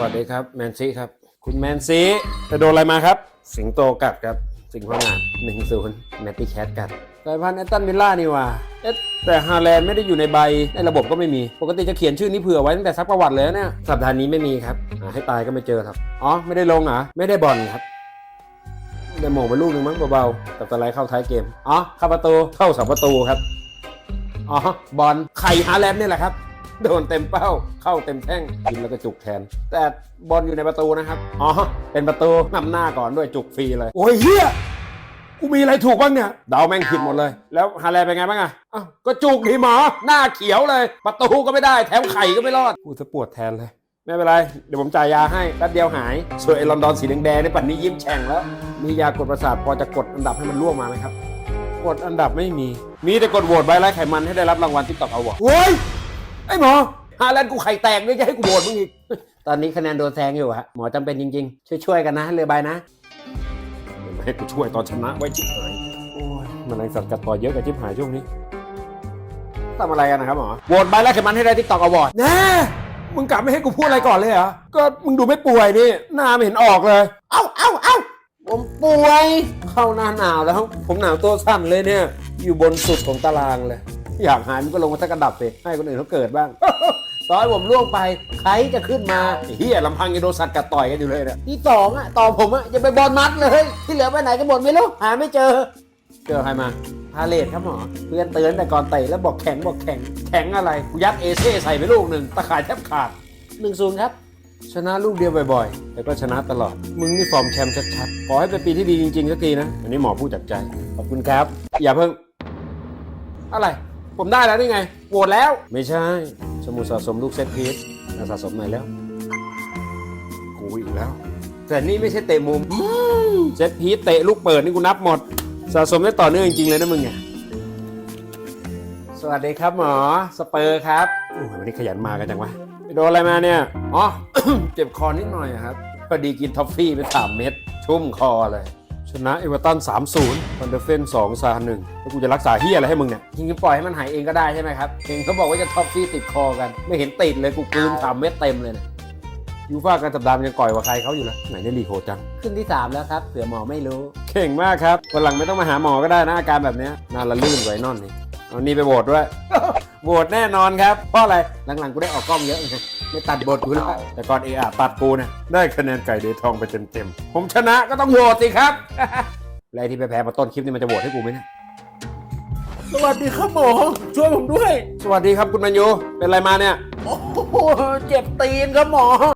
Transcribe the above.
วัสดีครับแมนซีครับ คุณแมนซีจะโดนอะไรมาครับ สิงโตกัดครับ สิงห์พังงานหนึ่งศูนย์แมตตี้แคทกัดสายพันธุ์แอตตันวิลล่านี่ว่าเอ๊ะแต่ฮาแลนด์ไม่ได้อยู่ในใบในระบบก็ไม่มี ปกติจะเขียนชื่อนี้เผื่อไว้ตั้งแต่ซักประวัติเลยเนี่ยสัปดาห์นี้ไม่มีครับให้ตายก็ไม่เจอครับ อ๋อ ไม่ได้ลงเหรอไม่ได้บอลครับได้หมงไปลูกหนึ่งมั้งเบาๆกับตะไลเข้าท้ายเกม อ๋อเข้าประตูเข้าเสาประตูครับ อ๋อบอลไข่ฮาแลนด์นี่แหละครับ โดนเต็มเป้า เข้าเต็มแท่งกินแล้วก็จุกแทน แต่บอลอยู่ในประตูนะครับ อ๋อ เป็นประตูนำหน้าก่อนด้วยจุกฟรีเลย โอ้ยเฮียกูมีอะไรถูกบ้างเนี่ยเดาแม่งผิดหมดเลย แล้วฮาแลนด์เป็นไงบ้างอะอ้าวก็จุกดีหมอ หน้าเขียวเลย ประตูก็ไม่ได้ แถมไข่ก็ไม่รอด กูจะปวดแทนเลย ไม่เป็นไร เดี๋ยวผมจ่ายยาให้แป๊บเดียวหาย ส่วนไอ้ลอนดอนสีแดงๆในปันนี้ยิ้มแฉ่งแล้ว มียากดประสาทพอจะกดอันดับให้มันร่วงมาไหมครับ กดอันดับไม่มี มีแต่กดโหวตใบไร้ไขมันให้ได้รับรางวัลติ๊กต็อกเอาวะโว้ย ไอ้หมอฮาแลนด์กูไข่แตกนี่จะให้กูโหวตมึงอีก ตอนนี้คะแนนโดนแซงอยู่ฮะหมอจำเป็นจริงๆ ช่วยๆกันนะเรือใบนะไม่ให้กูช่วยตอนชนะไว้ชิบหายโอ้ยมันแรงสัตว์กัดต่อเยอะกับชิบหายช่วงนี้ทำอะไรกันนะครับหมอโหวตใบไร้ไขมันให้ได้ติ๊กต็อกเอาวอร์ดแน่มึงกลับไม่ให้กูพูดอะไรก่อนเลยเหรอ ก็มึงดูไม่ป่วยนี่หน้าไม่เห็นออกเลย เอ้าเอ้าเอ้าผมป่วย เข้าหน้าหนาวแล้ว ผมหนาวตัวสั่นเลยเนี่ย อยู่บนสุดของตารางเลย อยากหายมันก็ลงมาสักกระดับสิให้คนอื่นเขาเกิดบ้างตอนให้ผมล่วงไปใครจะขึ้นมาเฮียลำพังยังโดนสัตว์กัดต่อยกันอยู่เลยเนี่ยที่สองอะต่อผมอะจะไปบอลมัดเลยที่เหลือไปไหนกันหมดไม่รู้หาไม่เจอ เจอใครมาพาเลทครับหมอเพื่อนเตือนแต่ก่อนเตะแล้วบอกแข็งบอกแข็งแข็งอะไรกูยัดเอเซ่ใส่ไปลูกหนึ่งตะข่ายแทบขาดหนึ่งศูนย์ครับ ชนะลูกเดียวบ่อยๆ แต่ก็ชนะตลอด มึงนี่ฟอร์มแชมป์ชัดๆ ขอให้เป็นปีที่ดีจริงๆสักทีนะ อันนี้หมอพูดจากใจ ขอบคุณครับ อย่าเพิ่ง อะไร ผมได้แล้วนี่ไงโหวตแล้ว ไม่ใช่ สมุดสะสมลูกเซตพีซสะสมใหม่แล้ว กูอีกแล้ว แต่นี่ไม่ใช่เตะมุมเซตพีซเตะลูกเปิดนี่กูนับหมด สะสมได้ต่อเนื่องจริงๆเลยนะมึงเนี่ยสวัสดีครับหมอสเปอร์ครับโอ้ยวันนี้ขยันมากันจังวะไปโดนอะไรมาเนี่ยอ๋อ เจ็บคอนิดหน่อยอะครับพอดีกินท็อฟฟี่ไป3เม็ดชุ่มคอเลย ชนะเอเวอร์ตัน3-0ฟันเดอร์เฟน2ซา1แล้วกูจะรักษาเฮียอะไรให้มึงเนี่ยจริงๆปล่อยให้มันหายเองก็ได้ใช่ไหมครับเห็นเขาบอกว่าจะท็อฟฟี่ติดคอกัน ไม่เห็นติดเลยกูกลืนสามเม็ดเต็มเลยนะยูฟ่าการสัปดาห์มันยังก่อยกว่าใครเขาอยู่แล้วไหนได้ลีโคจัง ขึ้นที่ 3 แล้วครับเผื่อหมอไม่รู้ เก่งมากครับวันหลังไม่ต้องมาหาหมอก็ได้นะอาการแบบเนี้ยน่าละลื่นไว้นอนนี่เอานี่ไปโหวตด้วย โหวตแน่นอนครับเพราะอะไรหลังๆกูได้ออกกล้องเยอะไงไม่ตัดบทกูแล้วแต่ก่อนเออะตัดกูเนี่ยได้คะแนนไก่เดทองไปเต็มๆผมชนะก็ต้องโหวตสิครับ แล้วไอ้ที่ไปแพ้มาต้นคลิปนี่มันจะโหวตให้กูไหมเนี่ยสวัสดีครับหมอช่วยผมด้วย สวัสดีครับคุณแมนยูเป็นอะไรมาเนี่ย โอ้โหเจ็บตีนครับหมอ